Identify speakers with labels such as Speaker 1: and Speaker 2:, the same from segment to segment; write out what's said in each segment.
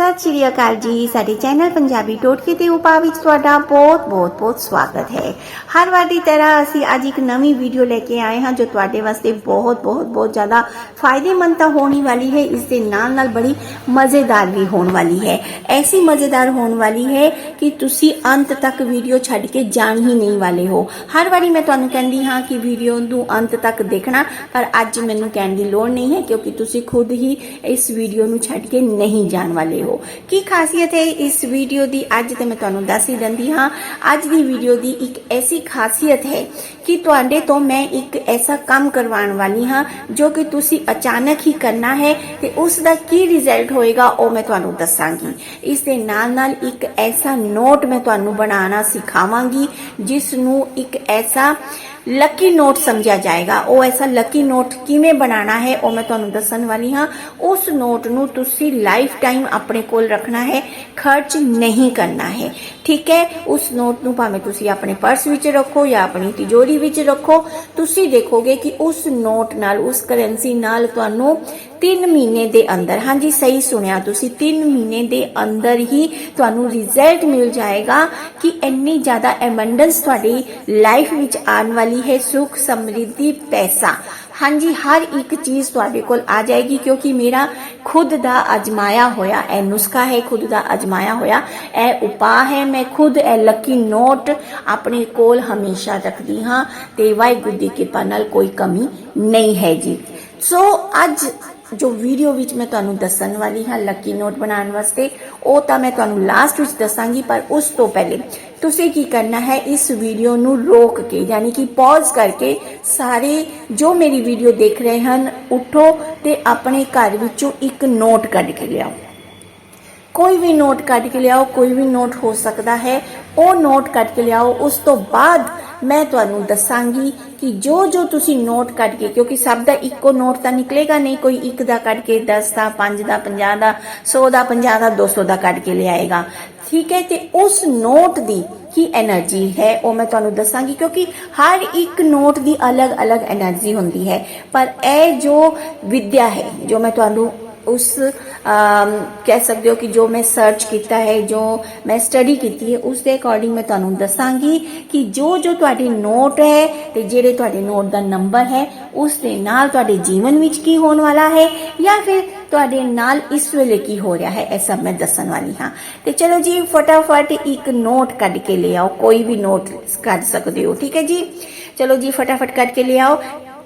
Speaker 1: ਸਤਿ ਸ਼੍ਰੀ ਅਕਾਲ ਜੀ ਸਾਡੇ ਚੈਨਲ ਪੰਜਾਬੀ ਟੋਟਕੇ ਤੇ ਉਪਾਅ ਵਿੱਚ ਤੁਹਾਡਾ ਬਹੁਤ ਬਹੁਤ ਬਹੁਤ ਸਵਾਗਤ ਹੈ ਹਰ ਵਾਰ ਦੀ ਤਰ੍ਹਾਂ ਅਸੀਂ ਅੱਜ ਇੱਕ ਨਵੀਂ ਵੀਡੀਓ ਲੈ ਕੇ ਆਏ ਹਾਂ ਜੋ ਤੁਹਾਡੇ ਵਾਸਤੇ ਬਹੁਤ ਬਹੁਤ ਬਹੁਤ ਜ਼ਿਆਦਾ ਫਾਇਦੇਮੰਦ ਤਾਂ ਹੋਣੀ ਵਾਲੀ ਹੈ ਇਸ ਦੇ ਨਾਲ ਨਾਲ ਬੜੀ ਮਜ਼ੇਦਾਰ ਵੀ ਹੋਣ ਵਾਲੀ ਹੈ ਐਸੀ ਮਜ਼ੇਦਾਰ ਹੋਣ ਵਾਲੀ ਹੈ ਕਿ ਤੁਸੀਂ ਅੰਤ ਤੱਕ ਵੀਡੀਓ ਛੱਡ ਕੇ ਜਾਣ ਹੀ ਨਹੀਂ ਵਾਲੇ ਹੋ ਹਰ ਵਾਰੀ ਮੈਂ ਤੁਹਾਨੂੰ ਕਹਿੰਦੀ ਹਾਂ ਕਿ ਵੀਡੀਓ ਨੂੰ ਅੰਤ ਤੱਕ ਦੇਖਣਾ ਪਰ ਅੱਜ ਮੈਨੂੰ ਕਹਿਣ ਦੀ ਲੋੜ ਨਹੀਂ ਹੈ ਕਿਉਂਕਿ ਤੁਸੀਂ ਖੁਦ ਹੀ ਇਸ ਵੀਡੀਓ ਨੂੰ ਛੱਡ ਕੇ ਨਹੀਂ ਜਾਣ ਵਾਲੇ ਹੋ ਕੀ ਖਾਸੀਅਤ ਹੈ ਇਸ ਵੀਡੀਓ ਦੀ? ਅੱਜ ਤੇ ਮੈਂ ਤੁਹਾਨੂੰ ਦੱਸ ਹੀ ਦਿੰਦੀ ਹਾਂ, ਅੱਜ ਦੀ ਵੀਡੀਓ ਦੀ ਇੱਕ ਐਸੀ ਖਾਸੀਅਤ ਹੈ ਕਿ ਤੁਹਾਡੇ ਤੋਂ ਮੈਂ ਇੱਕ ਐਸਾ ਕੰਮ ਕਰਵਾਉਣ ਵਾਲੀ ਹਾਂ ਜੋ ਕਿ ਤੁਸੀਂ ਅਚਾਨਕ ਹੀ ਕਰਨਾ ਹੈ ਤੇ ਉਸ ਦਾ ਕੀ ਰਿਜ਼ਲਟ ਹੋਏਗਾ ਉਹ ਮੈਂ ਤੁਹਾਨੂੰ ਦੱਸਾਂਗੀ। ਇਸ ਦੇ ਨਾਲ ਨਾਲ ਇੱਕ ਐਸਾ ਨੋਟ ਮੈਂ ਤੁਹਾਨੂੰ ਬਣਾਉਣਾ ਸਿਖਾਵਾਂਗੀ ਜਿਸ ਨੂੰ ਇੱਕ ਐਸਾ ਲੱਕੀ ਨੋਟ ਸਮਝਿਆ ਜਾਏਗਾ। ਉਹ ਐਸਾ ਲੱਕੀ ਨੋਟ ਕਿਵੇਂ ਬਣਾਉਣਾ ਹੈ, ਉਹ ਮੈਂ ਤੁਹਾਨੂੰ ਦੱਸਣ ਵਾਲੀ ਹਾਂ। ਉਸ ਨੋਟ ਨੂੰ ਤੁਸੀਂ ਲਾਈਫ ਟਾਈਮ ਆਪਣੇ ਕੋਲ ਰੱਖਣਾ ਹੈ, ਖਰਚ ਨਹੀਂ ਕਰਨਾ ਹੈ। ਠੀਕ ਹੈ? ਉਸ ਨੋਟ ਨੂੰ ਭਾਵੇਂ ਤੁਸੀਂ ਆਪਣੇ ਪਰਸ ਵਿੱਚ ਰੱਖੋ ਜਾਂ ਆਪਣੀ ਤਿਜੋਰੀ ਵਿੱਚ ਰੱਖੋ, ਤੁਸੀਂ ਦੇਖੋਗੇ ਕਿ ਉਸ ਨੋਟ ਨਾਲ, ਉਸ ਕਰੰਸੀ ਨਾਲ ਤੁਹਾਨੂੰ 3 ਮਹੀਨੇ ਦੇ ਅੰਦਰ। ਹਾਂਜੀ, ਸਹੀ ਸੁਣਿਆ ਤੁਸੀਂ। 3 ਮਹੀਨੇ ਦੇ ਅੰਦਰ ਹੀ ਤੁਹਾਨੂੰ ਰਿਜ਼ਲਟ ਮਿਲ ਜਾਏਗਾ ਕਿ ਇੰਨੀ ਜ਼ਿਆਦਾ ਐਬੰਡੈਂਸ ਤੁਹਾਡੀ ਲਾਈਫ ਵਿੱਚ ਆਉਣ ਵਾਲੀ ਹੈ। ਸੁਖ, ਸਮਰਿੱਧੀ, ਪੈਸਾ। ਹਾਂਜੀ, ਹਰ ਇੱਕ ਚੀਜ਼ ਤੁਹਾਡੇ ਕੋਲ ਆ ਜਾਏਗੀ ਕਿਉਂਕਿ ਮੇਰਾ ਖੁਦ ਦਾ ਅਜਮਾਇਆ ਹੋਇਆ, ਇਹ ਨੁਸਖਾ ਹੈ, ਖੁਦ ਦਾ ਅਜਮਾਇਆ ਹੋਇਆ। ਇਹ ਉਪਾਅ ਹੈ। ਮੈਂ ਖੁਦ ਇਹ ਲੱਕੀ ਨੋਟ ਆਪਣੇ ਕੋਲ ਹਮੇਸ਼ਾ ਰੱਖਦੀ ਹਾਂ ਤੇ ਵਾਹਿਗੁਰੂ ਦੀ ਕਿਰਪਾ ਨਾਲ ਕੋਈ ਕਮੀ ਨਹੀਂ ਹੈ ਜੀ ਸੋ ਅੱਜ ਜੋ ਵੀਡੀਓ ਵਿੱਚ ਮੈਂ ਤੁਹਾਨੂੰ ਦੱਸਣ ਵਾਲੀ ਹਾਂ ਲੱਕੀ ਨੋਟ ਬਣਾਉਣ ਵਾਸਤੇ, ਉਹ ਤਾਂ ਮੈਂ ਤੁਹਾਨੂੰ ਲਾਸਟ ਵਿੱਚ ਦੱਸਾਂਗੀ, ਪਰ ਉਸ ਤੋਂ ਪਹਿਲੇ ਤੁਸੀਂ ਕੀ ਕਰਨਾ ਹੈ, ਇਸ ਵੀਡੀਓ ਨੂੰ ਰੋਕ ਕੇ, ਯਾਨੀ ਕਿ ਪੌਜ਼ ਕਰਕੇ ਸਾਰੇ ਜੋ ਮੇਰੀ ਵੀਡੀਓ ਦੇਖ ਰਹੇ ਹਨ, ਉਠੋ ਤੇ ਆਪਣੇ ਘਰ ਵਿੱਚੋਂ ਇੱਕ ਨੋਟ ਕੱਢ ਕੇ ਲਿਆਓ। ਕੋਈ ਵੀ ਨੋਟ ਕੱਢ ਕੇ ਲਿਆਓ, ਕੋਈ ਵੀ ਨੋਟ ਹੋ ਸਕਦਾ ਹੈ, ਉਹ ਨੋਟ ਕੱਢ ਕੇ ਲਿਆਓ, ਉਸ ਤੋਂ ਬਾਅਦ ਮੈਂ ਤੁਹਾਨੂੰ ਦੱਸਾਂਗੀ ਕਿ ਜੋ ਜੋ ਤੁਸੀਂ ਨੋਟ ਕੱਢ ਕੇ, ਕਿਉਂਕਿ ਸਭ ਦਾ ਇੱਕੋ ਨੋਟ ਤਾਂ ਨਿਕਲੇਗਾ ਨਹੀਂ, ਕੋਈ ਇੱਕ ਦਾ ਕੱਢ ਕੇ 10 ਦਾ 5 ਦਾ 50 ਦਾ 100 ਦਾ 50 ਦਾ 200 ਦਾ ਕੱਢ ਕੇ ਲਿਆਏਗਾ। ਠੀਕ ਹੈ, ਤੇ ਉਸ ਨੋਟ ਦੀ ਕੀ એનર્ਜੀ ਹੈ, ਉਹ ਮੈਂ ਤੁਹਾਨੂੰ ਦੱਸਾਂਗੀ, ਕਿਉਂਕਿ ਹਰ ਇੱਕ ਨੋਟ ਦੀ ਅਲੱਗ-ਅਲੱਗ એનર્ਜੀ ਹੁੰਦੀ ਹੈ। ਪਰ ਇਹ ਜੋ ਵਿਦਿਆ ਹੈ, ਜੋ ਮੈਂ ਤੁਹਾਨੂੰ ਉਸ ਅਮ, ਕਹਿ ਸਕਦੇ ਹੋ ਕਿ ਜੋ ਮੈਂ ਸਰਚ ਕੀਤਾ ਹੈ ਜੋ ਮੈਂ ਸਟੱਡੀ ਕੀਤੀ ਹੈ ਉਸ ਦੇ ਅਕੋਰਡਿੰਗ ਮੈਂ ਤੁਹਾਨੂੰ ਦੱਸਾਂਗੀ ਕਿ ਜੋ ਜੋ ਤੁਹਾਡੇ ਨੋਟ ਹੈ ਤੇ ਜਿਹੜੇ ਤੁਹਾਡੇ ਨੋਟ ਦਾ ਨੰਬਰ ਹੈ ਉਸ ਦੇ ਨਾਲ ਤੁਹਾਡੇ ਜੀਵਨ ਵਿੱਚ ਕੀ ਹੋਣ ਵਾਲਾ ਹੈ ਜਾਂ ਫਿਰ ਤੁਹਾਡੇ ਨਾਲ ਇਸ ਵੇਲੇ ਕੀ ਹੋ ਰਿਹਾ ਹੈ ਇਹ ਸਭ ਮੈਂ ਦੱਸਣ ਵਾਲੀ ਹਾਂ ਤੇ ਚਲੋ ਜੀ ਫਟਾਫਟ ਇੱਕ ਨੋਟ ਕੱਢ ਕੇ ਲੈ ਆਓ ਕੋਈ ਵੀ ਨੋਟ ਕੱਢ ਸਕਦੇ ਹੋ ਠੀਕ ਹੈ ਜੀ ਚਲੋ ਜੀ ਫਟਾਫਟ ਕੱਢ ਕੇ ਲੈ ਆਓ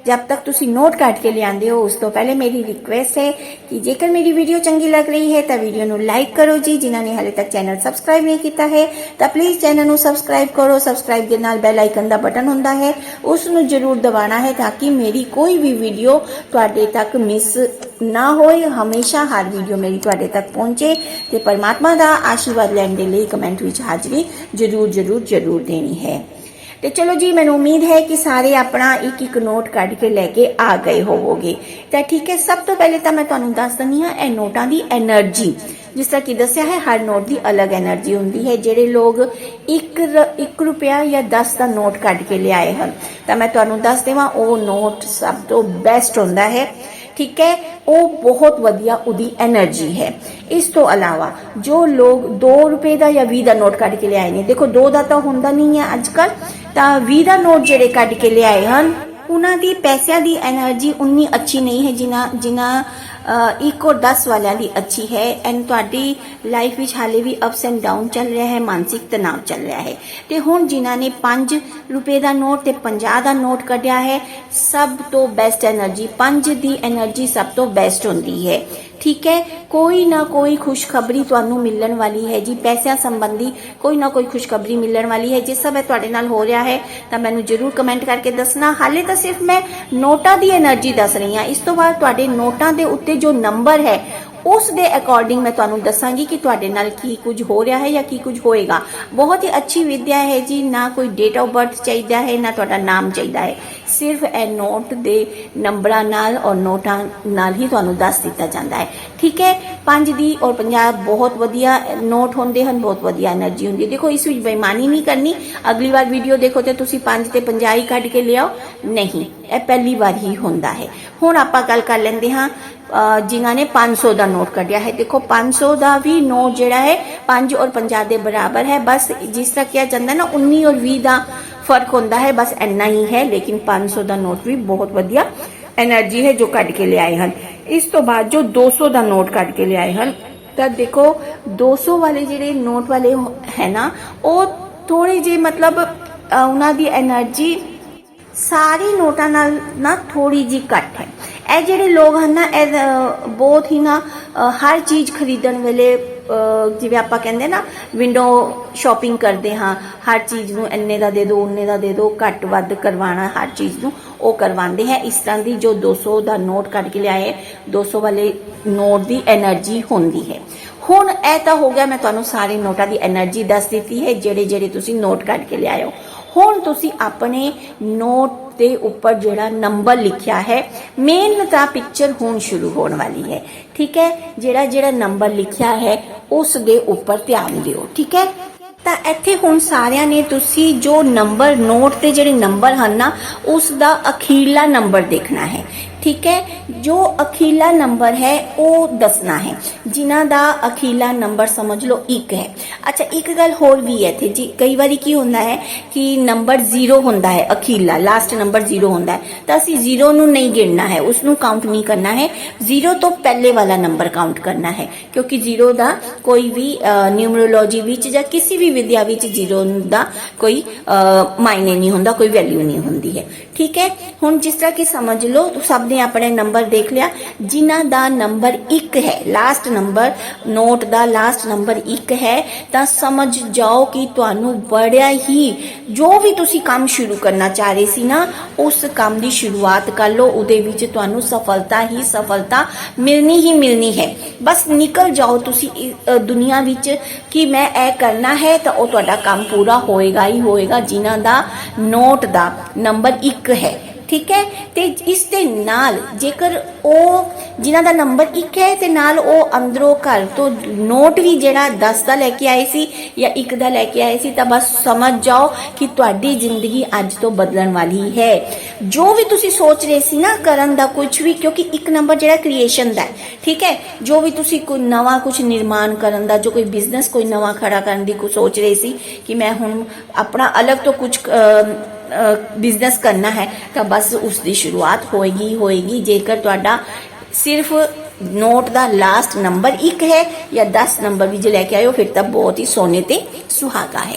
Speaker 1: ਜਦ ਤੱਕ ਤੁਸੀਂ ਨੋਟ ਕੱਢ ਕੇ ਲਿਆਂਦੇ ਹੋ, ਉਸ ਤੋਂ ਪਹਿਲੇ ਮੇਰੀ ਰਿਕੁਐਸਟ ਹੈ ਕਿ ਜੇਕਰ ਮੇਰੀ ਵੀਡੀਓ ਚੰਗੀ ਲੱਗ ਰਹੀ ਹੈ, ਤਾਂ ਵੀਡੀਓ ਨੂੰ ਲਾਈਕ ਕਰੋ ਜੀ, ਜਿਨ੍ਹਾਂ ਨੇ ਹਾਲੇ ਤੱਕ ਚੈਨਲ ਸਬਸਕ੍ਰਾਈਬ ਨਹੀਂ ਕੀਤਾ ਹੈ, ਤਾਂ ਪਲੀਜ਼ ਚੈਨਲ ਨੂੰ ਸਬਸਕ੍ਰਾਈਬ ਕਰੋ। ਸਬਸਕ੍ਰਾਈਬ ਦੇ ਨਾਲ ਬੈਲ ਆਈਕਨ ਦਾ ਬਟਨ ਹੁੰਦਾ ਹੈ, ਉਸ ਨੂੰ ਜ਼ਰੂਰ ਦਬਾਉਣਾ ਹੈ ਤਾਂ ਕਿ ਮੇਰੀ ਕੋਈ ਵੀ ਵੀਡੀਓ ਤੁਹਾਡੇ ਤੱਕ ਮਿਸ ਨਾ ਹੋਏ। ਹਮੇਸ਼ਾ ਹਰ ਵੀਡੀਓ ਮੇਰੀ ਤੁਹਾਡੇ ਤੱਕ ਪਹੁੰਚੇ ਤੇ ਪਰਮਾਤਮਾ ਦਾ ਆਸ਼ੀਰਵਾਦ ਲੈਣ ਦੇ ਲਈ ਕਮੈਂਟ ਵਿੱਚ ਹਾਜ਼ਰੀ ਜ਼ਰੂਰ ਜ਼ਰੂਰ ਜ਼ਰੂਰ ਦੇਣੀ ਹੈ। ਤੇ ਚਲੋ ਜੀ, ਮੈਨੂੰ ਉਮੀਦ ਹੈ ਕਿ ਸਾਰੇ ਆਪਣਾ ਇੱਕ ਇੱਕ ਨੋਟ ਕੱਢ ਕੇ ਲੈ ਕੇ ਆ ਗਏ ਹੋਵੋਗੇ। ਤਾਂ ਠੀਕ ਹੈ, ਸਭ ਤੋਂ ਪਹਿਲੇ ਤਾਂ ਮੈਂ ਤੁਹਾਨੂੰ ਦੱਸ ਦਿੰਦੀ ਹਾਂ, ਇਹ ਨੋਟਾਂ ਦੀ એનર્ਜੀ ਜਿਸ ਤਰ੍ਹਾਂ ਕਿ ਦੱਸਿਆ ਹੈ, ਹਰ ਨੋਟ ਦੀ ਅਲੱਗ એનર્ਜੀ ਹੁੰਦੀ ਹੈ, ਜਿਹੜੇ ਲੋਕ 1 1 ਰੁਪਿਆ ਜਾਂ 10 ਦਾ ਨੋਟ ਕੱਢ ਕੇ ਲਿਆਏ ਹਨ। ਤਾਂ ਮੈਂ ਤੁਹਾਨੂੰ ਦੱਸ ਦੇਵਾਂ, ਉਹ ਨੋਟ ਸਭ ਤੋਂ ਬੈਸਟ ਹੁੰਦਾ ਹੈ। ਠੀਕ ਹੈ ਉਹ ਬਹੁਤ ਵਧੀਆ ਉਹਦੀ એનર્ਜੀ ਹੈ। ਇਸ ਤੋਂ ਇਲਾਵਾ ਜੋ ਲੋਕ 2 ਰੁਪਏ ਦਾ ਜਾਂ 20 ਦਾ ਨੋਟ ਕੱਢ ਕੇ ਲਿਆਏ ਨੇ, ਦੇਖੋ 2 ਦਾ ਤਾਂ ਹੁੰਦਾ ਨਹੀਂ ਹੈ ਅੱਜਕੱਲ ਤਾਂ 20 ਦਾ ਨੋਟ ਜਿਹੜੇ ਕੱਢ ਕੇ ਲਿਆਏ ਹਨ ਉਹਨਾਂ ਦੀ ਪੈਸਿਆਂ ਦੀ એનર્ਜੀ ਉਨੀ ਅੱਛੀ ਨਹੀਂ ਹੈ ਜਿੰਨਾ ਜਿੰਨਾ ਇਕੋ 10 ਵਾਲਿਆਂ ਦੀ ਅੱਛੀ ਹੈ। ਐਂਡ ਤੁਹਾਡੀ ਲਾਈਫ ਵਿੱਚ ਹਾਲੇ ਵੀ ਅਪਸ ਐਂਡ ਡਾਊਨ ਚੱਲ ਰਿਹਾ ਹੈ, ਮਾਨਸਿਕ ਤਣਾਅ ਚੱਲ ਰਿਹਾ ਹੈ। ਤੇ ਹੁਣ ਜਿਨ੍ਹਾਂ ਨੇ 5 ਰੁਪਏ ਦਾ ਨੋਟ ਤੇ 50 ਦਾ ਨੋਟ ਕੱਢਿਆ ਹੈ, ਸਭ ਤੋਂ ਬੈਸਟ એનર્ਜੀ 5 ਦੀ એનર્ਜੀ ਸਭ ਤੋਂ ਬੈਸਟ ਹੁੰਦੀ ਹੈ। ਠੀਕ ਹੈ, ਕੋਈ ਨਾ ਕੋਈ ਖੁਸ਼ਖਬਰੀ ਤੁਹਾਨੂੰ ਮਿਲਣ ਵਾਲੀ ਹੈ ਜੀ। ਪੈਸਿਆਂ ਸੰਬੰਧੀ ਕੋਈ ਨਾ ਕੋਈ ਖੁਸ਼ਖਬਰੀ ਮਿਲਣ ਵਾਲੀ ਹੈ। ਜੇ ਸਭ ਇਹ ਤੁਹਾਡੇ ਨਾਲ ਹੋ ਰਿਹਾ ਹੈ, ਤਾਂ ਮੈਨੂੰ ਜਰੂਰ ਕਮੈਂਟ ਕਰਕੇ ਦੱਸਣਾ। ਹਾਲੇ ਤਾਂ ਸਿਰਫ ਮੈਂ ਨੋਟਾਂ ਦੀ એનર્ਜੀ ਦੱਸ ਰਹੀ ਹਾਂ। ਇਸ ਤੋਂ ਬਾਅਦ ਤੁਹਾਡੇ ਨੋਟਾਂ ਦੇ ਉੱਤੇ ਜੋ ਨੰਬਰ ਹੈ ਉਸ ਦੇ ਅਕੋਰਡਿੰਗ ਮੈਂ ਤੁਹਾਨੂੰ ਦੱਸਾਂਗੀ ਕਿ ਤੁਹਾਡੇ ਨਾਲ ਕੀ ਕੁਝ ਹੋ ਰਿਹਾ ਹੈ ਜਾਂ ਕੀ ਕੁਝ ਹੋਏਗਾ। ਬਹੁਤ ਹੀ ਅੱਛੀ ਵਿਦਿਆ ਹੈ ਜੀ, ਨਾ ਕੋਈ ਡੇਟ ਆਫ ਬਰਥ ਚਾਹੀਦਾ ਹੈ, ਨਾ ਤੁਹਾਡਾ ਨਾਮ ਚਾਹੀਦਾ ਹੈ। ਸਿਰਫ ਇਹ ਨੋਟ ਦੇ ਨੰਬਰਾਂ ਨਾਲ ਔਰ ਨੋਟਾਂ ਨਾਲ ਹੀ ਤੁਹਾਨੂੰ ਦੱਸ ਦਿੱਤਾ ਜਾਂਦਾ ਹੈ। ਠੀਕ ਹੈ? ਪੰਜ ਦੀ ਔਰ 50 ਬਹੁਤ ਵਧੀਆ ਨੋਟ ਹੁੰਦੇ ਹਨ, ਬਹੁਤ ਵਧੀਆ એનર્ਜੀ ਹੁੰਦੀ ਦੇਖੋ, ਇਸ ਵਿੱਚ ਬੇਈਮਾਨੀ ਨਹੀਂ ਕਰਨੀ। ਅਗਲੀ ਵਾਰ ਵੀਡੀਓ ਦੇਖੋ ਤੇ ਤੁਸੀਂ ਪੰਜ ਤੇ 50 ਹੀ ਕੱਢ ਕੇ ਲਿਆਓ। ਨਹੀਂ, ਇਹ ਪਹਿਲੀ ਵਾਰ ਹੀ ਹੁੰਦਾ ਹੈ। ਹੁਣ ਆਪਾਂ ਗੱਲ ਕਰ ਲੈਂਦੇ ਹਾਂ ਜਿਨ੍ਹਾਂ ਨੇ 500 ਦਾ ਨੋਟ ਕੱਢਿਆ ਹੈ। ਦੇਖੋ 500 ਦਾ ਵੀ ਨੋਟ ਜਿਹੜਾ ਹੈ 5 ਔਰ 50 ਦੇ ਬਰਾਬਰ ਹੈ। ਬਸ ਜਿਸ ਤਰ੍ਹਾਂ ਕਿਹਾ ਜਾਂਦਾ ਨਾ 19 ਔਰ 20 ਦਾ ਫ਼ਰਕ ਹੁੰਦਾ ਹੈ। ਬਸ ਇੰਨਾ ਹੀ ਹੈ, ਲੇਕਿਨ 500 ਦਾ ਨੋਟ ਵੀ ਬਹੁਤ ਵਧੀਆ એનર્ਜੀ ਹੈ ਜੋ ਕੱਢ ਕੇ ਲਿਆਏ ਹਨ। ਇਸ ਤੋਂ ਬਾਅਦ ਜੋ 200 ਦਾ ਨੋਟ ਕੱਢ ਕੇ ਲਿਆਏ ਹਨ, ਤਾਂ ਦੇਖੋ 200 ਵਾਲੇ ਜਿਹੜੇ ਨੋਟ ਵਾਲੇ ਹੈ ਨਾ, ਉਹ ਥੋੜੇ ਜੇ ਮਤਲਬ ਉਹਨਾਂ ਦੀ એનર્ਜੀ ਸਾਰੀ ਨੋਟਾਂ ਨਾਲ ਨਾ ਥੋੜੀ ਜੀ ਘੱਟ ਹੈ। ਇਹ ਜਿਹੜੇ ਲੋਕ ਹਨ ਨਾ, ਇਹ ਬਹੁਤ ਹੀ ਨਾ ਹਰ ਚੀਜ਼ ਖਰੀਦਣ ਵੇਲੇ ਜਿਵੇਂ ਆਪਾਂ ਕਹਿੰਦੇ ਨਾ ਵਿੰਡੋ ਸ਼ਾਪਿੰਗ ਕਰਦੇ ਹਾਂ, ਹਰ ਚੀਜ਼ ਨੂੰ ਇੰਨੇ ਦਾ ਦੇ ਦਿਓ ਉਹਨੇ ਦਾ ਦੇ ਦਿਓ ਘੱਟ ਵੱਧ ਕਰਵਾਣਾ ਹਰ ਚੀਜ਼ ਨੂੰ ਉਹ करवाते हैं इस तरह की जो 200 ਦਾ ਨੋਟ ਕੱਢ ਕੇ ਲਿਆਏ 200 ਵਾਲੇ ਨੋਟ ਦੀ એનર્ਜੀ ਹੁੰਦੀ ਹੈ। ਹੁਣ ਇਹ ਤਾਂ ਹੋ ਗਿਆ, ਮੈਂ ਤੁਹਾਨੂੰ ਸਾਰੇ ਨੋਟਾਂ ਦੀ એનર્ਜੀ ਦੱਸ ਦਿੱਤੀ ਹੈ, ਜਿਹੜੇ ਜਿਹੜੇ ਤੁਸੀਂ ਨੋਟ ਕੱਢ ਕੇ ਲਿਆਏ ਹੁਣ ਤੁਸੀਂ ਆਪਣੇ ਨੋਟ ਦੇ ਉੱਪਰ ਜਿਹੜਾ ਨੰਬਰ ਲਿਖਿਆ ਹੈ ਮੇਨ ਤਾਂ ਪਿਕਚਰ ਹੁਣ ਸ਼ੁਰੂ ਹੋਣ ਵਾਲੀ ਹੈ। ਠੀਕ ਹੈ? ਜਿਹੜਾ ਜਿਹੜਾ ਨੰਬਰ ਲਿਖਿਆ ਹੈ, ਉਸ ਦੇ ਉੱਪਰ ਧਿਆਨ ਦਿਓ। ਠੀਕ ਹੈ? ਤਾਂ ਇੱਥੇ ਹੁਣ ਸਾਰਿਆਂ ਨੇ ਤੁਸੀਂ ਜੋ ਨੰਬਰ ਨੋਟ ਤੇ ਜਿਹੜੇ ਨੰਬਰ ਹਨ ਨਾ, ਉਸ ਦਾ ਅਖੀਰਲਾ ਨੰਬਰ ਦੇਖਣਾ ਹੈ। ਠੀਕ ਹੈ? ਜੋ ਅਖੀਰਲਾ ਨੰਬਰ ਹੈ, ਉਹ ਦੱਸਣਾ ਹੈ। ਜਿਨ੍ਹਾਂ ਦਾ ਅਖੀਲਾ ਨੰਬਰ ਸਮਝ ਲਓ 1 ਹੈ। ਅੱਛਾ, ਇੱਕ ਗੱਲ ਹੋਰ ਵੀ ਹੈ ਇੱਥੇ ਜੀ। ਕਈ ਵਾਰੀ ਕੀ ਹੁੰਦਾ ਹੈ ਕਿ ਨੰਬਰ 0 ਹੁੰਦਾ ਹੈ ਅਖੀਰਲਾ ਲਾਸਟ ਨੰਬਰ 0 ਹੁੰਦਾ ਹੈ। ਤਾਂ ਅਸੀਂ 0 ਨੂੰ ਨਹੀਂ ਗਿਣਨਾ ਹੈ ਉਸ ਨੂੰ ਕਾਊਂਟ ਨਹੀਂ ਕਰਨਾ ਹੈ। 0 ਤੋਂ ਪਹਿਲੇ ਵਾਲਾ ਨੰਬਰ ਕਾਊਂਟ ਕਰਨਾ ਹੈ। ਕਿਉਂਕਿ 0 ਦਾ ਕੋਈ ਵੀ ਨਿਊਮਰੋਲੋਜੀ ਵਿੱਚ ਜਾਂ ਕਿਸੇ ਵੀ ਵਿਦਿਆ ਵਿੱਚ 0 ਦਾ ਕੋਈ ਮਾਇਨੇ ਨਹੀਂ ਹੁੰਦਾ, ਕੋਈ ਵੈਲਿਊ ਨਹੀਂ ਹੁੰਦੀ ਹੈ। ਠੀਕ ਹੈ? ਹੁਣ ਜਿਸ ਤਰ੍ਹਾਂ ਕਿ ਸਮਝ ਲਓ ਸਭ ਨੇ ਆਪਣੇ ਨੰਬਰ ਦੇਖ ਲਿਆ। ਜਿਨ੍ਹਾਂ ਦਾ ਨੰਬਰ 1 ਹੈ ਲਾਸਟ ਨੰਬਰ ਨੋਟ ਦਾ ਲਾਸਟ ਨੰਬਰ 1 ਹੈ, ਤਾਂ ਸਮਝ ਜਾਓ ਕਿ ਤੁਹਾਨੂੰ ਬੜਿਆ ਹੀ ਜੋ ਵੀ ਤੁਸੀਂ ਕੰਮ ਸ਼ੁਰੂ ਕਰਨਾ ਚਾਹ ਰਹੇ ਸੀ ਨਾ, ਉਸ ਕੰਮ ਦੀ ਸ਼ੁਰੂਆਤ ਕਰ ਲਓ। ਉਹਦੇ ਵਿੱਚ ਤੁਹਾਨੂੰ ਸਫਲਤਾ ਹੀ ਸਫਲਤਾ ਮਿਲਣੀ ਹੀ ਮਿਲਣੀ ਹੈ। ਬਸ ਨਿਕਲ ਜਾਓ ਤੁਸੀਂ ਦੁਨੀਆ ਵਿੱਚ ਕਿ ਮੈਂ ਇਹ ਕਰਨਾ ਹੈ ਤਾਂ ਉਹ ਤੁਹਾਡਾ ਕੰਮ ਪੂਰਾ ਹੋਏਗਾ ਹੀ ਹੋਏਗਾ। ਜਿਨ੍ਹਾਂ ਦਾ ਨੋਟ ਦਾ ਨੰਬਰ 1 ਇੱਕ ਹੈ, ਠੀਕ ਹੈ? ਤੇ ਇਸ ਦੇ ਨਾਲ ਜੇਕਰ ਉਹ, ਜਿਨ੍ਹਾਂ ਦਾ ਨੰਬਰ 1 ਹੈ ਤੇ ਨਾਲ ਉਹ ਅੰਦਰੋਂ ਘਰ ਤੋਂ ਨੋਟ ਵੀ ਜਿਹੜਾ 10 ਦਾ ਲੈ ਕੇ ਆਏ ਸੀ ਜਾਂ 1 ਦਾ ਲੈ ਕੇ ਆਏ ਸੀ, ਤਾਂ ਬਸ ਸਮਝ ਜਾਓ ਕਿ ਤੁਹਾਡੀ ਜ਼ਿੰਦਗੀ ਅੱਜ ਤੋਂ ਬਦਲਣ ਵਾਲੀ ਹੈ। ਜੋ ਵੀ ਤੁਸੀਂ ਸੋਚ ਰਹੇ ਸੀ ਨਾ ਕਰਨ ਦਾ ਕੁਝ ਵੀ, ਕਿਉਂਕਿ ਇੱਕ ਨੰਬਰ ਜਿਹੜਾ ਕ੍ਰੀਏਸ਼ਨ ਦਾ ਠੀਕ ਹੈ? ਜੋ ਵੀ ਤੁਸੀਂ ਕੋਈ ਨਵਾਂ ਕੁਝ ਨਿਰਮਾਣ ਕਰਨ ਦਾ, ਜੋ ਕੋਈ ਬਿਜ਼ਨਸ ਕੋਈ ਨਵਾਂ ਖੜਾ ਕਰਨ ਦੀ ਕੁਝ ਸੋਚ ਰਹੇ ਸੀ ਕਿ ਮੈਂ ਹੁਣ ਆਪਣਾ ਅਲੱਗ ਤੋਂ ਕੁਝ ਬਿਜ਼ਨਸ ਕਰਨਾ ਹੈ, ਤਾਂ ਬਸ ਉਸ ਦੀ ਸ਼ੁਰੂਆਤ ਹੋਏਗੀ ਹੋਏਗੀ। ਜੇਕਰ ਤੁਹਾਡਾ ਸਿਰਫ ਨੋਟ ਦਾ ਲਾਸਟ ਨੰਬਰ 1 ਹੈ ਜਾਂ 10 ਨੰਬਰ ਵੀ ਜੇ ਲੈ ਕੇ ਆਇਓ, ਫਿਰ ਤਾਂ ਬਹੁਤ ਹੀ ਸੋਨੇ ਤੇ ਸੁਹਾਗਾ ਹੈ।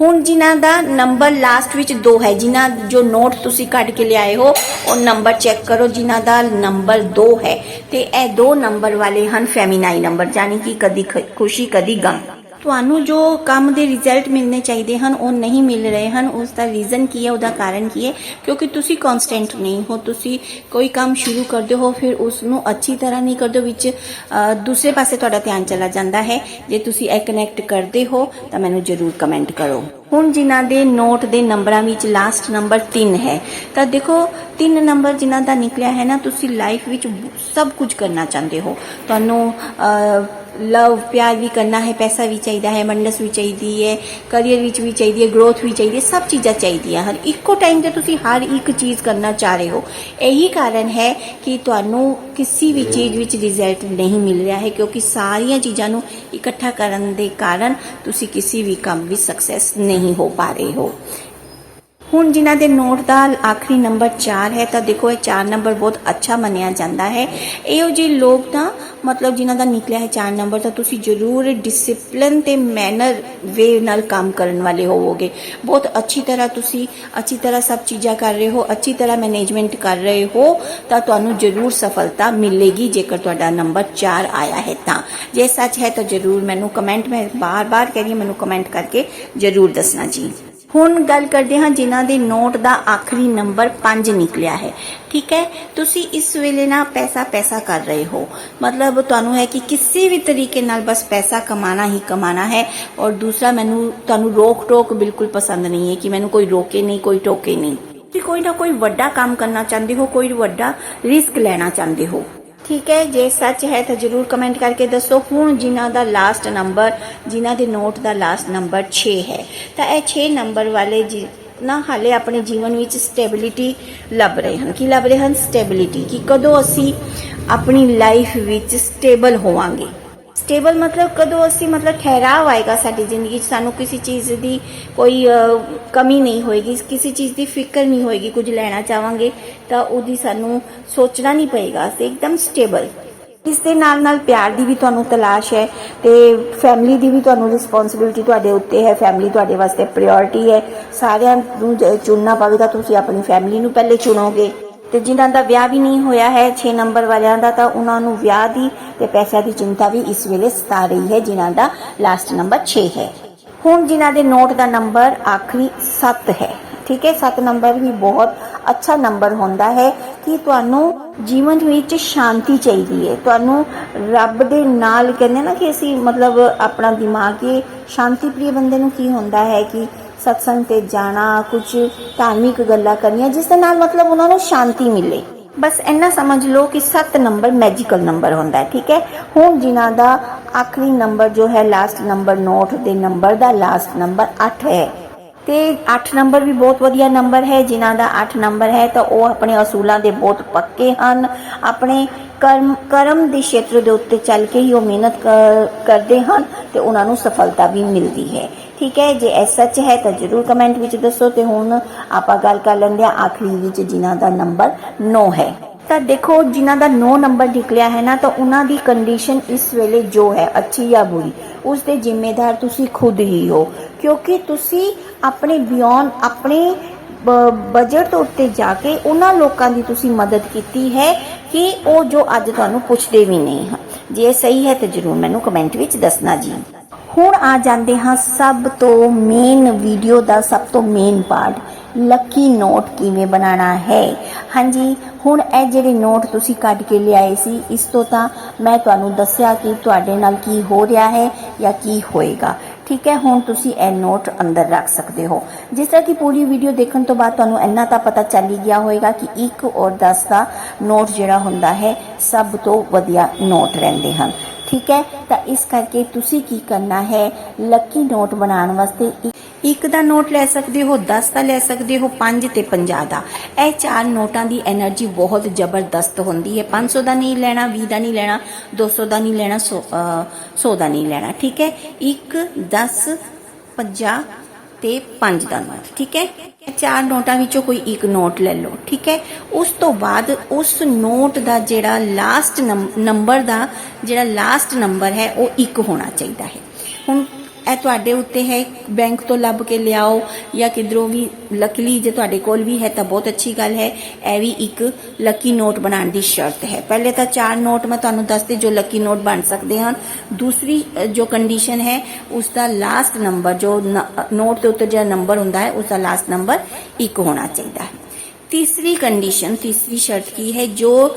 Speaker 1: ਹੁਣ ਜਿਨ੍ਹਾਂ ਦਾ ਨੰਬਰ ਲਾਸਟ ਵਿੱਚ 2 ਹੈ, ਜਿਨ੍ਹਾਂ ਜੋ ਨੋਟ ਤੁਸੀਂ ਕੱਢ ਕੇ ਲਿਆਏ ਹੋ, ਉਹ ਨੰਬਰ ਚੈੱਕ ਕਰੋ। ਜਿਨ੍ਹਾਂ ਦਾ ਨੰਬਰ 2 ਹੈ, ਤੇ ਇਹ ਦੋ ਨੰਬਰ ਵਾਲੇ ਹਨ ਫੈਮਿਨਾਈ ਨੰਬਰ ਯਾਨੀ ਕਿ ਕਦੀ ਖ- ਖੁਸ਼ੀ, ਕਦੀ ਗਮ। ਤੁਹਾਨੂੰ ਜੋ ਕੰਮ ਦੇ ਰਿਜ਼ਲਟ ਮਿਲਨੇ ਚਾਹੀਦੇ ਹਨ ਉਹ ਨਹੀਂ ਮਿਲ ਰਹੇ ਹਨ ਉਸ ਦਾ ਰੀਜ਼ਨ ਕੀ ਹੈ ਉਹਦਾ ਕਾਰਨ ਕੀ ਹੈ? ਕਿਉਂਕਿ ਤੁਸੀਂ ਕਨਸਟੈਂਟ ਨਹੀਂ ਹੋ ਤੁਸੀਂ ਕੋਈ ਕੰਮ ਸ਼ੁਰੂ ਕਰਦੇ ਹੋ ਫਿਰ ਉਸ ਨੂੰ ਅੱਛੀ ਤਰ੍ਹਾਂ ਨਹੀਂ ਕਰਦੇ ਹੋ, ਵਿੱਚ ਦੂਸਰੇ ਪਾਸੇ ਤੁਹਾਡਾ ਧਿਆਨ ਚਲਾ ਜਾਂਦਾ ਹੈ। ਜੇ ਤੁਸੀਂ ਇਹ ਕਨੈਕਟ ਕਰਦੇ ਹੋ ਤਾਂ ਮੈਨੂੰ ਜਰੂਰ ਕਮੈਂਟ ਕਰੋ। ਹੁਣ ਜਿਨ੍ਹਾਂ ਦੇ ਨੋਟ ਦੇ ਨੰਬਰਾਂ ਵਿੱਚ ਲਾਸਟ ਨੰਬਰ 3 ਹੈ ਤਾਂ ਦੇਖੋ ਤਿੰਨ ਨੰਬਰ ਜਿਨ੍ਹਾਂ ਦਾ ਨਿਕਲਿਆ ਹੈ ਨਾ ਤੁਸੀਂ ਲਾਈਫ ਵਿੱਚ ਸਭ ਕੁਝ ਕਰਨਾ ਚਾਹੁੰਦੇ ਹੋ। ਤੁਹਾਨੂੰ ਲਵ ਪਿਆਰ ਵੀ ਕਰਨਾ ਹੈ ਪੈਸਾ ਵੀ ਚਾਹੀਦਾ ਹੈ ਮੰਡਸ ਵੀ ਚਾਹੀਦੀ ਹੈ ਕਰੀਅਰ ਵਿੱਚ ਵੀ ਚਾਹੀਦੀ ਹੈ ਗਰੋਥ ਵੀ ਚਾਹੀਦੀ ਹੈ ਸਭ ਚੀਜ਼ਾਂ ਚਾਹੀਦੀਆਂ ਹਨ ਇੱਕੋ ਟਾਈਮ ਤੇ ਤੁਸੀਂ ਹਰ ਇੱਕ ਚੀਜ਼ ਕਰਨਾ ਚਾਹ ਰਹੇ ਹੋ ਇਹੀ ਕਾਰਨ ਹੈ ਕਿ ਤੁਹਾਨੂੰ ਕਿਸੇ ਵੀ ਚੀਜ਼ ਵਿੱਚ ਰਿਜ਼ਲਟ ਨਹੀਂ ਮਿਲ ਰਿਹਾ ਹੈ ਕਿਉਂਕਿ ਸਾਰੀਆਂ ਚੀਜ਼ਾਂ ਨੂੰ ਇਕੱਠਾ ਕਰਨ ਦੇ ਕਾਰਨ ਤੁਸੀਂ ਕਿਸੇ ਵੀ ਕੰਮ ਵਿੱਚ ਸਕਸੈਸ ਨਹੀਂ ਹੋ ਪਾ ਰਹੇ ਹੋ ਹੁਣ ਜਿਨ੍ਹਾਂ ਦੇ ਨੋਟ ਦਾ ਆਖਰੀ ਨੰਬਰ 4 ਹੈ, ਤਾਂ ਦੇਖੋ ਇਹ 4 ਨੰਬਰ ਬਹੁਤ ਅੱਛਾ ਮੰਨਿਆ ਜਾਂਦਾ ਹੈ। ਇਹੋ ਜਿਹੇ ਲੋਕ ਤਾਂ, ਮਤਲਬ ਜਿਨ੍ਹਾਂ ਦਾ ਨਿਕਲਿਆ ਹੈ 4 ਨੰਬਰ, ਤਾਂ ਤੁਸੀਂ ਜ਼ਰੂਰ ਡਿਸਪਲਿਨ ਤੇ ਮੈਨਰ ਵੇ ਨਾਲ ਕੰਮ ਕਰਨ ਵਾਲੇ ਹੋਵੋਗੇ। ਬਹੁਤ ਅੱਛੀ ਤਰ੍ਹਾਂ ਤੁਸੀਂ ਅੱਛੀ ਤਰ੍ਹਾਂ ਸਭ ਚੀਜ਼ਾਂ ਕਰ ਰਹੇ ਹੋ, ਅੱਛੀ ਤਰ੍ਹਾਂ ਮੈਨੇਜਮੈਂਟ ਕਰ ਰਹੇ ਹੋ, ਤਾਂ ਤੁਹਾਨੂੰ ਜ਼ਰੂਰ ਸਫਲਤਾ ਮਿਲੇਗੀ, ਜੇਕਰ ਤੁਹਾਡਾ ਨੰਬਰ 4 ਆਇਆ ਹੈ ਤਾਂ। ਜੇ ਸੱਚ ਹੈ ਤਾਂ ਜ਼ਰੂਰ ਮੈਨੂੰ ਕਮੈਂਟ ਮੈਂ ਬਾਰ-ਬਾਰ ਕਹਿ ਰਹੀ ਮੈਨੂੰ ਕਮੈਂਟ ਕਰਕੇ ਜ਼ਰੂਰ ਦੱਸਣਾ ਜੀ। ਹੁਣ ਗੱਲ ਕਰਦੇ ਹਾਂ ਜਿਨ੍ਹਾਂ ਦੇ ਨੋਟ ਦਾ ਆਖਰੀ ਨੰਬਰ 5 ਨਿਕਲਿਆ ਹੈ। ਠੀਕ ਹੈ? ਤੁਸੀਂ ਇਸ ਵੇਲੇ ਨਾ ਪੈਸਾ ਪੈਸਾ ਕਰ ਰਹੇ ਹੋ। ਮਤਲਬ ਤੁਹਾਨੂੰ ਹੈ ਕਿ ਕਿਸੇ ਵੀ ਤਰੀਕੇ ਨਾਲ ਬਸ ਪੈਸਾ ਕਮਾਣਾ ਹੀ ਕਮਾਣਾ ਹੈ। ਔਰ ਦੂਸਰਾ, ਮੈਨੂੰ ਤੁਹਾਨੂੰ ਰੋਕ ਟੋਕ ਬਿਲਕੁਲ ਪਸੰਦ ਨਹੀਂ ਹੈ ਕਿ ਮੈਨੂੰ ਕੋਈ ਰੋਕੇ ਨਹੀਂ, ਕੋਈ ਟੋਕੇ ਨਹੀਂ। ਤੁਸੀਂ ਕੋਈ ਨਾ ਕੋਈ ਵੱਡਾ ਕੰਮ ਕਰਨਾ ਚਾਹੁੰਦੇ ਹੋ, ਕੋਈ ਵੱਡਾ ਰਿਸਕ ਲੈਣਾ ਚਾਹੁੰਦੇ ਹੋ। ਠੀਕ ਹੈ, ਜੇ ਸੱਚ ਹੈ ਤਾਂ ਜਰੂਰ ਕਮੈਂਟ ਕਰਕੇ ਦੱਸੋ। ਹੁਣ ਜਿਨ੍ਹਾਂ ਦਾ ਲਾਸਟ ਨੰਬਰ ਜਿਨ੍ਹਾਂ ਦੇ ਨੋਟ ਦਾ ਲਾਸਟ ਨੰਬਰ 6 ਹੈ। ਤਾਂ ਇਹ 6 ਨੰਬਰ ਵਾਲੇ ਜੀ ਨਾ ਹਾਲੇ ਆਪਣੇ ਜੀਵਨ ਵਿੱਚ ਸਟੇਬਿਲਿਟੀ ਲੱਭ ਰਹੇ ਹਨ। ਕੀ ਲੱਭ ਰਹੇ ਹਨ? ਸਟੇਬਿਲਿਟੀ ਕਿ ਕਦੋਂ ਅਸੀਂ ਆਪਣੀ ਲਾਈਫ ਵਿੱਚ ਸਟੇਬਲ ਹੋਵਾਂਗੇ? ਸਟੇਬਲ ਮਤਲਬ ਕਦੋਂ ਅਸੀਂ ਮਤਲਬ ਠਹਿਰਾਵ ਆਏਗਾ ਸਾਡੀ ਜ਼ਿੰਦਗੀ 'ਚ? ਸਾਨੂੰ ਕਿਸੇ ਚੀਜ਼ ਦੀ ਕੋਈ ਕਮੀ ਨਹੀਂ ਹੋਏਗੀ, ਕਿਸੇ ਚੀਜ਼ ਦੀ ਫਿਕਰ ਨਹੀਂ ਹੋਏਗੀ, ਕੁਝ ਲੈਣਾ ਚਾਹਾਂਗੇ, ਤਾਂ ਉਹਦੀ ਸਾਨੂੰ ਸੋਚਣਾ ਨਹੀਂ ਪਏਗਾ। ਅਸੀਂ ਇੱਕਦਮ ਸਟੇਬਲ ਇਸ ਦੇ ਨਾਲ ਨਾਲ ਪਿਆਰ ਦੀ ਵੀ ਤੁਹਾਨੂੰ ਤਲਾਸ਼ ਹੈ ਤੇ ਫੈਮਿਲੀ ਦੀ ਵੀ ਤੁਹਾਨੂੰ ਰਿਸਪੌਂਸਿਬਿਲਟੀ ਤੁਹਾਡੇ ਉੱਤੇ ਹੈ। ਫੈਮਿਲੀ ਤੁਹਾਡੇ ਵਾਸਤੇ ਪ੍ਰਾਇੋਰਟੀ ਹੈ। ਸਾਰਿਆਂ ਨੂੰ ਚੁਣਨਾ ਪਵੇਗਾ। ਤੁਸੀਂ ਆਪਣੀ ਫੈਮਿਲੀ ਨੂੰ ਪਹਿਲੇ ਚੁਣੋਗੇ। ਤੇ ਜਿਨ੍ਹਾਂ ਦਾ ਵਿਆਹ ਵੀ ਨਹੀਂ ਹੋਇਆ ਹੈ 6 ਨੰਬਰ ਵਾਲਿਆਂ ਦਾ, ਤਾਂ ਉਹਨਾਂ ਨੂੰ ਵਿਆਹ ਦੀ ਤੇ ਪੈਸਿਆਂ ਦੀ ਚਿੰਤਾ ਵੀ ਇਸ ਵੇਲੇ ਸਤਾ ਰਹੀ ਹੈ, ਜਿਨ੍ਹਾਂ ਦਾ ਲਾਸਟ ਨੰਬਰ 6 ਹੈ। ਹੁਣ ਜਿਨ੍ਹਾਂ ਦੇ ਨੋਟ ਦਾ ਨੰਬਰ ਆਖਰੀ 7 ਹੈ। ਠੀਕ ਹੈ 7 ਨੰਬਰ ਵੀ ਬਹੁਤ ਅੱਛਾ ਨੰਬਰ ਹੁੰਦਾ ਹੈ ਕਿ ਤੁਹਾਨੂੰ ਜੀਵਨ ਵਿੱਚ ਸ਼ਾਂਤੀ ਚਾਹੀਦੀ ਹੈ। ਤੁਹਾਨੂੰ ਰੱਬ ਦੇ ਨਾਲ ਕਹਿੰਦੇ ਨਾ ਕਿ ਅਸੀਂ ਮਤਲਬ ਆਪਣਾ ਦਿਮਾਗ ਇਹ ਸ਼ਾਂਤੀ ਪ੍ਰਿਯ ਬੰਦੇ ਨੂੰ ਕੀ ਹੁੰਦਾ ਹੈ ਕਿ ਸਤਸੰਗ ਤੇ ਜਾਣਾ ਕੁਝ ਧਾਰਮਿਕ ਗੱਲਾਂ ਕਰਨੀਆਂ, ਜਿਸ ਦੇ ਨਾਲ ਮਤਲਬ ਉਹਨਾਂ ਨੂੰ ਸ਼ਾਂਤੀ ਮਿਲੇ। ਬਸ ਇੰਨਾ ਸਮਝ ਲਓ ਕਿ 7 ਨੰਬਰ ਮੈਜੀਕਲ ਨੰਬਰ ਹੁੰਦਾ ਹੈ, ਠੀਕ ਹੈ? ਹੁਣ ਜਿਨ੍ਹਾਂ ਦਾ ਆਖਰੀ ਨੰਬਰ ਜੋ ਹੈ ਲਾਸਟ ਨੰਬਰ ਨੋਟ ਦੇ ਨੰਬਰ ਦਾ ਲਾਸਟ ਨੰਬਰ 8 ਹੈ। ਤੇ 8 ਨੰਬਰ ਵੀ ਬਹੁਤ ਵਧੀਆ ਨੰਬਰ ਹੈ, ਜਿਨ੍ਹਾਂ ਦਾ 8 ਨੰਬਰ ਹੈ, ਤਾਂ ਉਹ ਆਪਣੇ ਅਸੂਲਾਂ ਦੇ ਬਹੁਤ ਪੱਕੇ ਹਨ। ਆਪਣੇ ਕਰਮ ਕਰਮ ਦੇ ਖੇਤਰ ਦੇ ਉੱਤੇ ਚੱਲ ਕੇ ਹੀ ਉਹ ਮਿਹਨਤ ਕਰਦੇ ਹਨ ਤੇ ਉਹਨਾਂ ਨੂੰ ਸਫਲਤਾ ਵੀ ਮਿਲਦੀ ਹੈ। ਠੀਕ ਹੈ, ਜੇ ਇਹ ਸੱਚ ਹੈ ਤਾਂ ਜਰੂਰ ਕਮੈਂਟ ਵਿੱਚ ਦੱਸੋ ਤੇ ਹੁਣ ਆਪਾਂ ਗੱਲ ਕਰ ਲੈਂਦੇ ਹਾਂ ਆਖਰੀ ਵਿੱਚ ਜਿਨ੍ਹਾਂ ਦਾ ਨੰਬਰ 9 ਹੈ। ਤਾਂ ਦੇਖੋ, ਜਿਨ੍ਹਾਂ ਦਾ 9 ਨੰਬਰ ਨਿਕਲਿਆ ਹੈ ਨਾ, ਤਾਂ ਉਹਨਾਂ ਦੀ ਕੰਡੀਸ਼ਨ ਇਸ ਵੇਲੇ ਜੋ ਹੈ, ਅੱਛੀ ਜਾਂ ਬੁਰੀ, ਉਸ ਦੇ ਜ਼ਿੰਮੇਦਾਰ ਤੁਸੀਂ ਖੁਦ ਹੀ ਹੋ। ਕਿਉਂਕਿ ਤੁਸੀਂ ਆਪਣੇ ਬਿਯੋਨ ਆਪਣੇ ਬਜਟ ਤੋਂ ਉੱਤੇ ਜਾ ਕੇ ਉਹਨਾਂ ਲੋਕਾਂ ਦੀ ਤੁਸੀਂ ਮਦਦ ਕੀਤੀ ਹੈ ਕਿ ਉਹ ਜੋ ਅੱਜ ਤੁਹਾਨੂੰ ਪੁੱਛਦੇ ਵੀ ਨਹੀਂ ਹਨ। ਜੇ ਇਹ ਸਹੀ ਹੈ ਤਾਂ ਜਰੂਰ ਮੈਨੂੰ ਕਮੈਂਟ ਵਿੱਚ ਦੱਸਣਾ ਜੀ। ਹੁਣ ਆ ਜਾਂਦੇ ਹਾਂ ਸਭ ਤੋਂ ਮੇਨ ਵੀਡੀਓ ਦਾ ਸਭ ਤੋਂ ਮੇਨ ਪਾਰਟ ਲੱਕੀ ਨੋਟ ਕਿਵੇਂ ਬਣਾਉਣਾ ਹੈ? ਹਾਂਜੀ, ਹੁਣ ਇਹ ਜਿਹੜੇ ਨੋਟ ਤੁਸੀਂ ਕੱਢ ਕੇ ਲਿਆਏ ਸੀ, ਇਸ ਤੋਂ ਤਾਂ ਮੈਂ ਤੁਹਾਨੂੰ ਦੱਸਿਆ ਕਿ ਤੁਹਾਡੇ ਨਾਲ ਕੀ ਹੋ ਰਿਹਾ ਹੈ ਜਾਂ ਕੀ ਹੋਏਗਾ। ਠੀਕ ਹੈ, ਹੁਣ ਤੁਸੀਂ ਇਹ ਨੋਟ ਅੰਦਰ ਰੱਖ ਸਕਦੇ ਹੋ। ਜਿਸ ਤਰ੍ਹਾਂ ਕਿ ਪੂਰੀ ਵੀਡੀਓ ਦੇਖਣ ਤੋਂ ਬਾਅਦ ਤੁਹਾਨੂੰ ਇੰਨਾ ਤਾਂ ਪਤਾ ਚੱਲ ਹੀ ਗਿਆ ਹੋਵੇਗਾ ਕਿ 1 ਔਰ 10 ਦਾ ਨੋਟ ਜਿਹੜਾ ਹੁੰਦਾ ਹੈ, ਸਭ ਤੋਂ ਵਧੀਆ ਨੋਟ ਰਹਿੰਦੇ ਹਨ। ਠੀਕ ਹੈ? ਤਾਂ ਇਸ ਕਰਕੇ ਤੁਸੀਂ ਕੀ ਕਰਨਾ ਹੈ? ਲੱਕੀ ਨੋਟ ਬਣਾਉਣ ਵਾਸਤੇ ਇੱਕ ਦਾ ਨੋਟ ਲੈ ਸਕਦੇ ਹੋ 10 ਦਾ ਲੈ ਸਕਦੇ ਹੋ 5 ਤੇ 50 ਦਾ। ਇਹ ਚਾਰ ਨੋਟਾਂ ਦੀ એનર્ਜੀ ਬਹੁਤ ਜ਼ਬਰਦਸਤ ਹੁੰਦੀ ਹੈ। 500 ਦਾ ਨਹੀਂ ਲੈਣਾ 20 ਦਾ ਨਹੀਂ ਲੈਣਾ 200 ਦਾ ਨਹੀਂ ਲੈਣਾ 100 ਦਾ ਨਹੀਂ ਲੈਣਾ, ਠੀਕ ਹੈ? 1 10 50 ਤੇ 5 ਦਾ ਨੋਟ, ਠੀਕ ਹੈ? ਚਾਰ ਨੋਟਾਂ ਵਿੱਚੋਂ ਕੋਈ ਇੱਕ ਨੋਟ ਲੈ ਲਓ, ਠੀਕ ਹੈ? ਉਸ ਤੋਂ ਬਾਅਦ ਉਸ ਨੋਟ ਦਾ ਜਿਹੜਾ ਲਾਸਟ ਨੰਬਰ ਦਾ ਜਿਹੜਾ ਲਾਸਟ ਨੰਬਰ ਹੈ, ਉਹ ਇੱਕ ਹੋਣਾ ਚਾਹੀਦਾ ਹੈ। ਤੁਹਾਡੇ ਉੱਤੇ ਹੈ ਬੈਂਕ ਤੋਂ ਲੱਭ ਕੇ ਲਿਆਓ ਜਾਂ ਕਿਧਰੋਂ ਵੀ ਲੱਕਲੀ ਜੇ ਤੁਹਾਡੇ ਕੋਲ ਵੀ ਹੈ ਤਾਂ ਬਹੁਤ ਅੱਛੀ ਗੱਲ ਹੈ। ਇਹ ਵੀ ਇੱਕ ਲੱਕੀ ਨੋਟ ਬਣਾਉਣ ਦੀ ਸ਼ਰਤ ਹੈ। ਪਹਿਲੇ ਤਾਂ ਚਾਰ ਨੋਟ ਮੈਂ ਤੁਹਾਨੂੰ ਦੱਸਦੇ ਜੋ ਲੱਕੀ ਨੋਟ ਬਣ ਸਕਦੇ ਹਨ। ਦੂਸਰੀ ਜੋ ਕੰਡੀਸ਼ਨ ਹੈ, ਉਸ ਦਾ ਲਾਸਟ ਨੰਬਰ ਜੋ ਨ- ਨੋਟ ਦੇ ਉੱਤੇ ਜਿਹੜਾ ਨੰਬਰ ਹੁੰਦਾ ਹੈ, ਉਸ ਦਾ ਲਾਸਟ ਨੰਬਰ ਇੱਕ ਹੋਣਾ ਚਾਹੀਦਾ ਹੈ। ਤੀਸਰੀ ਕੰਡੀਸ਼ਨ ਤੀਸਰੀ ਸ਼ਰਤ ਕੀ ਹੈ, ਜੋ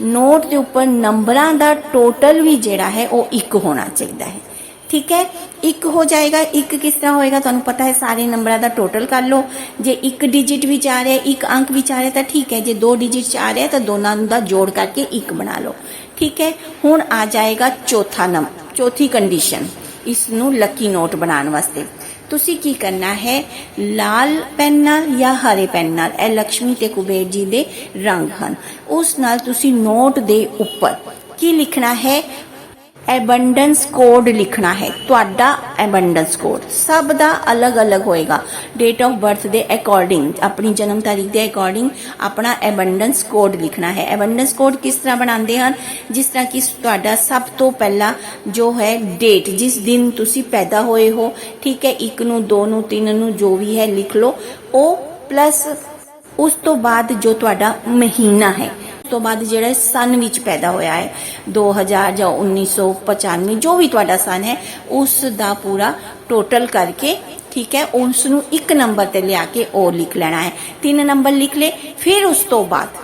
Speaker 1: ਨੋਟ ਦੇ ਉੱਪਰ ਨੰਬਰਾਂ ਦਾ ਟੋਟਲ ਵੀ ਜਿਹੜਾ ਹੈ, ਉਹ ਇੱਕ ਹੋਣਾ ਚਾਹੀਦਾ ਹੈ। ਠੀਕ ਹੈ? ਇੱਕ ਹੋ ਜਾਏਗਾ, ਇੱਕ ਕਿਸ ਤਰ੍ਹਾਂ ਹੋਏਗਾ ਤੁਹਾਨੂੰ ਪਤਾ ਹੈ, ਸਾਰੇ ਨੰਬਰਾਂ ਦਾ ਟੋਟਲ ਕਰ ਲਓ। ਜੇ ਇੱਕ ਡਿਜਿਟ ਵਿੱਚ ਆ ਰਿਹਾ, ਇੱਕ ਅੰਕ ਵਿੱਚ ਆ ਰਿਹਾ ਤਾਂ ਠੀਕ ਹੈ। ਜੇ ਦੋ ਡਿਜਿਟ ਚ ਆ ਰਿਹਾ ਤਾਂ ਦੋਨਾਂ ਦਾ ਜੋੜ ਕਰਕੇ ਇੱਕ ਬਣਾ ਲਓ। ਠੀਕ ਹੈ? ਹੁਣ ਆ ਜਾਏਗਾ ਚੌਥਾ ਨੰਬਰ ਚੌਥੀ ਕੰਡੀਸ਼ਨ ਇਸ ਨੂੰ ਲੱਕੀ ਨੋਟ ਬਣਾਉਣ ਵਾਸਤੇ। ਤੁਸੀਂ ਕੀ ਕਰਨਾ ਹੈ? ਲਾਲ ਪੈਨ ਨਾਲ ਜਾਂ ਹਰੇ ਪੈਨ ਨਾਲ? ਇਹ ਲక్ష్ਮੀ ਤੇ ਕੁਬੇਰ ਜੀ ਦੇ ਰੰਗ ਹਨ। ਉਸ ਨਾਲ ਤੁਸੀਂ ਨੋਟ ਦੇ ਉੱਪਰ ਕੀ ਲਿਖਣਾ ਹੈ? ਐਬੰਡੈਂਸ ਕੋਡ ਲਿਖਣਾ ਹੈ। ਤੁਹਾਡਾ ਐਬੰਡੈਂਸ ਕੋਡ ਸਭ ਦਾ ਅਲੱਗ-ਅਲੱਗ ਹੋਏਗਾ। ਡੇਟ ਆਫ ਬਰਥ ਦੇ ਅਕੋਰਡਿੰਗ ਆਪਣੀ ਜਨਮ ਤਾਰੀਖ ਦੇ ਅਕੋਰਡਿੰਗ ਆਪਣਾ ਐਬੰਡੈਂਸ ਕੋਡ ਲਿਖਣਾ ਹੈ। ਐਬੰਡੈਂਸ ਕੋਡ ਕਿਸ ਤਰ੍ਹਾਂ ਬਣਾਉਂਦੇ ਹਨ? ਜਿਸ ਤਰ੍ਹਾਂ ਕਿ ਤੁਹਾਡਾ ਸਭ ਤੋਂ ਪਹਿਲਾਂ ਜੋ ਹੈ ਡੇਟ ਜਿਸ ਦਿਨ ਤੁਸੀਂ ਪੈਦਾ ਹੋਏ ਹੋ, ਠੀਕ ਹੈ 1 ਨੂੰ 2 ਨੂੰ 3 ਨੂੰ, ਜੋ ਵੀ ਹੈ, ਲਿਖ ਲਓ। ਉਹ ਪਲੱਸ ਉਸ ਤੋਂ ਬਾਅਦ ਜੋ ਤੁਹਾਡਾ ਮਹੀਨਾ ਹੈ। ਤੋਂ ਬਾਅਦ ਜਿਹੜਾ ਸਨ ਵਿੱਚ ਪੈਦਾ ਹੋਇਆ ਹੈ 2000 ਜਾਂ 1995 ਜੋ ਵੀ ਤੁਹਾਡਾ ਸਨ ਹੈ, ਉਸ ਦਾ ਪੂਰਾ ਟੋਟਲ ਕਰਕੇ, ਠੀਕ ਹੈ ਉਸ ਨੂੰ ਇੱਕ ਨੰਬਰ ਤੇ ਲਿਆ ਕੇ ਉਹ ਲਿਖ ਲੈਣਾ ਹੈ। ਤਿੰਨ ਨੰਬਰ ਲਿਖ ਲੇ ਫਿਰ ਉਸ ਤੋਂ ਬਾਅਦ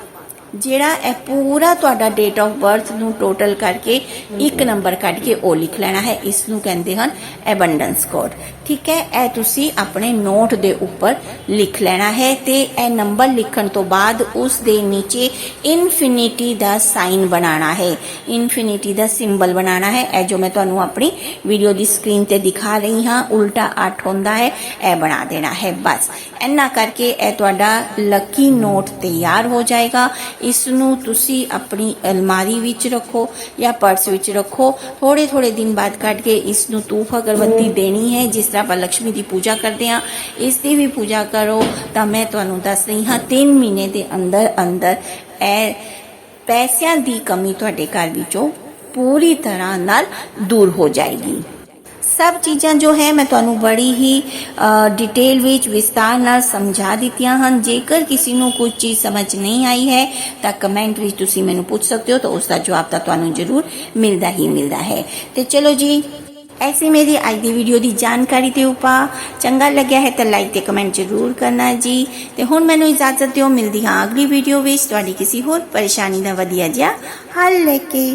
Speaker 1: ਜਿਹੜਾ ਇਹ ਪੂਰਾ ਤੁਹਾਡਾ ਡੇਟ ਆਫ ਬਰਥ ਨੂੰ ਟੋਟਲ ਕਰਕੇ ਇੱਕ ਨੰਬਰ ਕੱਢ ਕੇ ਉਹ ਲਿਖ ਲੈਣਾ ਹੈ। ਇਸ ਨੂੰ ਕਹਿੰਦੇ ਹਨ ਐਬੰਡੈਂਸ ਕੋਡ ਠੀਕ ਹੈ, ਇਹ ਤੁਸੀਂ ਆਪਣੇ ਨੋਟ ਦੇ ਉੱਪਰ ਲਿਖ ਲੈਣਾ ਹੈ ਤੇ ਇਹ ਨੰਬਰ ਲਿਖਣ ਤੋਂ ਬਾਅਦ ਉਸ ਦੇ ਨੀਚੇ ਇਨਫਿਨਿਟੀ ਦਾ ਸਾਈਨ ਬਣਾਉਣਾ ਹੈ। ਇਨਫਿਨਿਟੀ ਦਾ ਸਿੰਬਲ ਬਣਾਉਣਾ ਹੈ। ਇਹ ਜੋ ਮੈਂ ਤੁਹਾਨੂੰ ਆਪਣੀ ਵੀਡੀਓ ਦੀ ਸਕਰੀਨ ਤੇ ਦਿਖਾ ਰਹੀ ਹਾਂ, ਉਲਟਾ 8 ਹੁੰਦਾ ਹੈ, ਇਹ ਬਣਾ ਦੇਣਾ ਹੈ। ਬਸ, ਇੰਨਾ ਕਰਕੇ ਇਹ ਤੁਹਾਡਾ ਲੱਕੀ ਨੋਟ ਤਿਆਰ ਹੋ ਜਾਏਗਾ। ਇਸ ਨੂੰ ਤੁਸੀਂ ਆਪਣੀ ਅਲਮਾਰੀ ਵਿੱਚ ਰੱਖੋ ਜਾਂ ਪਰਸ ਵਿੱਚ ਰੱਖੋ। ਥੋੜੇ ਥੋੜੇ ਦਿਨ ਬਾਅਦ ਕੱਢ ਕੇ ਇਸ ਨੂੰ ਧੂਪ ਅਗਰਬੱਤੀ ਦੇਣੀ ਹੈ ਜਿਸ ਤਰ੍ਹਾਂ ਆਪਾਂ ਲక్ష్ਮੀ ਦੀ ਪੂਜਾ ਕਰਦੇ ਹਾਂ। ਇਸ ਦੀ ਵੀ ਪੂਜਾ ਕਰੋ ਤਾਂ ਮੈਂ ਤੁਹਾਨੂੰ ਦੱਸ ਰਹੀ ਹਾਂ 3 ਮਹੀਨੇ ਦੇ ਅੰਦਰ ਅੰਦਰ ਇਹ ਪੈਸਿਆਂ ਦੀ ਕਮੀ ਤੁਹਾਡੇ ਘਰ ਵਿੱਚੋਂ ਪੂਰੀ ਤਰ੍ਹਾਂ ਨਾਲ ਦੂਰ ਹੋ ਜਾਏਗੀ। ਸਭ ਚੀਜ਼ਾਂ ਜੋ ਹੈ ਮੈਂ ਤੁਹਾਨੂੰ ਬੜੀ ਹੀ ਡਿਟੇਲ ਵਿੱਚ ਵਿਸਤਾਰ ਨਾਲ ਸਮਝਾ ਦਿੱਤੀਆਂ ਹਨ। ਜੇਕਰ ਕਿਸੇ ਨੂੰ ਕੁਝ ਚੀਜ਼ ਸਮਝ ਨਹੀਂ ਆਈ ਹੈ, ਤਾਂ ਕਮੈਂਟ ਵਿੱਚ ਤੁਸੀਂ ਮੈਨੂੰ ਪੁੱਛ ਸਕਦੇ ਹੋ, ਤਾਂ ਉਸ ਦਾ ਜਵਾਬ ਤਾਂ ਤੁਹਾਨੂੰ ਜ਼ਰੂਰ ਮਿਲਦਾ ਹੀ ਮਿਲਦਾ ਹੈ। ਤੇ ਚਲੋ ਜੀ, ਐਸੀ ਮੇਰੀ ਅੱਜ ਦੀ ਵੀਡੀਓ ਦੀ ਜਾਣਕਾਰੀ ਤੇ ਉਪਾ ਚੰਗਾ ਲੱਗਿਆ ਹੈ ਤਾਂ ਲਾਈਕ ਤੇ ਕਮੈਂਟ ਜ਼ਰੂਰ ਕਰਨਾ ਜੀ। ਤੇ ਹੁਣ ਮੈਨੂੰ ਇਜਾਜ਼ਤ ਦਿਓ, ਮਿਲਦੀ ਹਾਂ ਅਗਲੀ ਵੀਡੀਓ ਵਿੱਚ। ਤੁਹਾਡੀ ਕਿਸੇ ਹੋਰ ਪਰੇਸ਼ਾਨੀ ਦਾ ਵਧੀਆ ਜਿਹਾ ਹੱਲ ਲੈ ਕੇ।